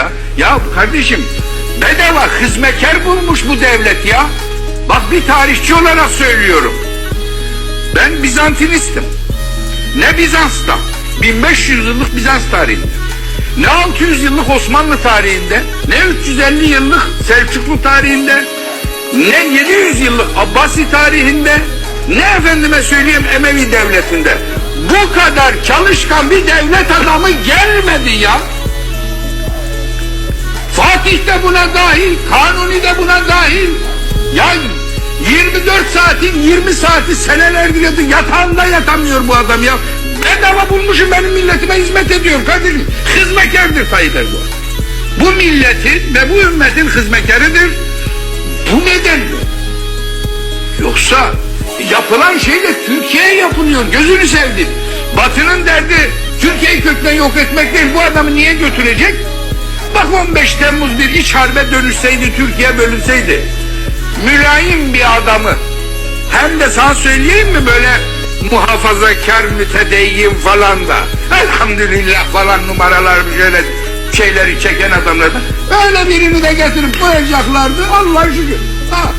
ya. Ya kardeşim bedava hizmetkar bulmuş bu devlet ya. Bak bir tarihçi olarak söylüyorum. Ben Bizantinistim. Ne Bizans'ta? 1500 yıllık Bizans tarihinde. Ne 600 yıllık Osmanlı tarihinde, ne 350 yıllık Selçuklu tarihinde, ne 700 yıllık Abbasi tarihinde, ne efendime söyleyeyim Emevi devletinde. Bu kadar çalışkan bir devlet adamı gelmedi ya. Fatih de buna dahil, Kanuni de buna dahil. Ya 24 saatin 20 saati senelerdir yatıyor. Yatağında yatamıyor bu adam ya. Bedava bulmuşum benim milletime hizmet ediyor kardeşim. Hizmetkardır Tayyip Erdoğan. Bu milletin ve bu ümmetin hizmetkarıdır. Bu nedenle. Yoksa yapılan şey de Türkiye'ye yapılıyor. Gözünü sevdim. Batı'nın derdi Türkiye'yi kökten yok etmek değil. Bu adamı niye götürecek? Bak 15 Temmuz bir iç harbe dönüşseydi, Türkiye bölünseydi. Mülayim bir adamı. Hem de sana söyleyeyim mi böyle muhafazakar mütedeyyin falan da. Elhamdülillah falan numaralar şöyle şeyleri çeken adamlardan. Öyle birini de getirip koyacaklardı. Allah şükür. Ha,